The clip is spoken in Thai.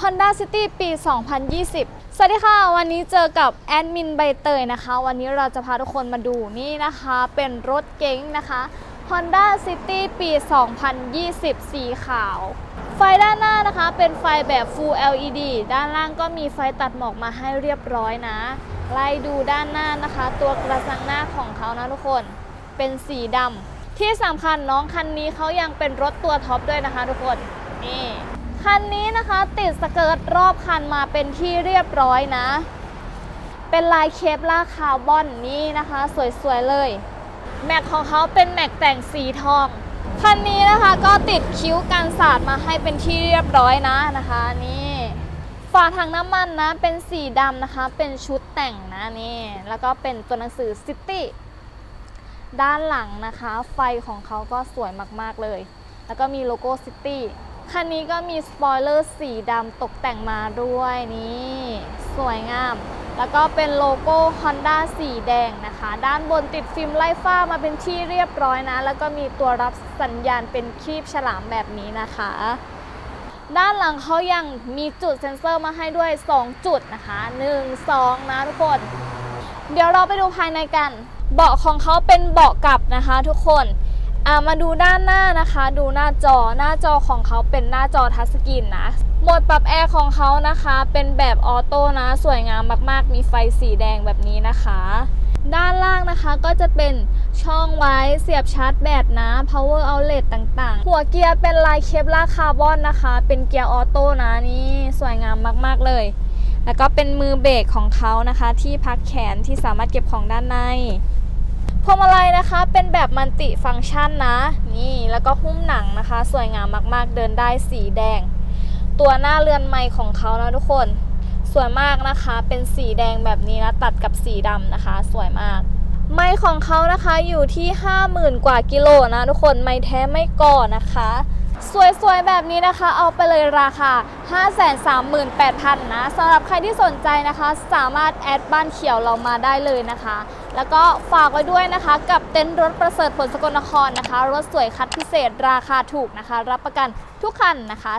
Honda City ปี 2020 สวัสดีค่ะ วันนี้เจอกับแอดมินใบเตยนะคะ วันนี้เราจะพาทุกคนมาดูนี่นะคะ เป็นรถเก๋งนะคะ Honda City ปี 2020 สีขาว ไฟด้านหน้านะคะเป็นไฟแบบ Full LED ด้านล่างก็มีไฟตัดหมอกมาให้เรียบร้อยนะ ไล่ดูด้านหน้านะคะ ตัวกระจังหน้าของเขานะทุกคน เป็นสีดำที่สำคัญน้องคันนี้เขายังเป็นรถตัวท็อปด้วยนะคะทุกคน นี่ คันนี้นะคะติดสเกิร์ตรอบคันมาเป็นที่เรียบร้อยนะ เป็นลายเคปล่าคาร์บอนนี่นะคะ สวยๆเลย แม็กของเขาเป็นแม็กแต่งสีทอง คันนี้นะคะก็ติดคิ้วกันสาดมาให้เป็นที่เรียบร้อยนะนะคะนี่ฝาถังน้ำมันนะเป็นสีดำนะคะ เป็นชุดแต่งนะนี่แล้วก็เป็นตัวหนังสือซิตี้ด้านหลังนะคะ ไฟของเขาก็สวยมากๆเลย แล้วก็มีโลโก้ซิตี้ คันนี้ก็มีสปอยเลอร์สีดำตกแต่งมาด้วยนี่ สวยงาม แล้วก็เป็นโลโก้ Honda สีแดงนะคะ ด้านบนติดฟิล์มไล่ฟ้ามาเป็นที่เรียบร้อยนะ แล้วก็มีตัวรับสัญญาณเป็นครีบฉลามแบบนี้นะคะ ด้านหลังเขายังมีจุดเซ็นเซอร์มาให้ด้วย 2 จุดนะคะ 1 2 นะทุกคน เดี๋ยวเราไปดูภายในกัน เบาะของเขาเป็นเบาะกลับนะคะทุกคน อ่ามาดูด้านหน้านะคะ ดูหน้าจอหน้าจอของเขาเป็นหน้าจอทัชสกรีนนะโหมดปรับแอร์ของเขานะคะ เป็นแบบออโต้นะ สวยงามมากๆ มีไฟสีแดงแบบนี้นะคะ ด้านล่างนะคะก็จะเป็นช่องไว้เสียบชาร์จแบตนะ power outlet ต่างๆ หัวเกียร์เป็นลายเคปลาคาร์บอนนะคะ เป็นเกียร์ออโต้นะนี่สวยงามมากๆเลย แล้วก็เป็นมือเบรกของเขานะคะ ที่พักแขนที่สามารถเก็บของด้านใน พวงมาลัยนะคะเป็นแบบมันติฟังก์ชันนะนี่แล้วก็หุ้มหนังนะคะ สวยงามมากๆ เดินได้สีแดง ตัวหน้าเรือนไม้ของเขานะทุกคน สวยมากนะคะ เป็นสีแดงแบบนี้นะตัดกับสีดำนะคะ สวยมาก ไม้ของเขานะคะอยู่ที่ 50,000 กว่ากิโลนะทุกคนไม้แท้ไม่ก่อนะคะ สวยๆ แบบนี้นะคะ เอาไปเลยราคา 538,000 นะสำหรับใครที่สนใจนะคะ สามารถแอดบ้านเขียวเรามาได้เลยนะคะ แล้วก็ฝากไว้ด้วยนะคะ กับเต็นท์รถประเสริฐผลสกลนครนะคะ รถสวยคัดพิเศษราคาถูกนะคะ รับประกันทุกคันนะคะ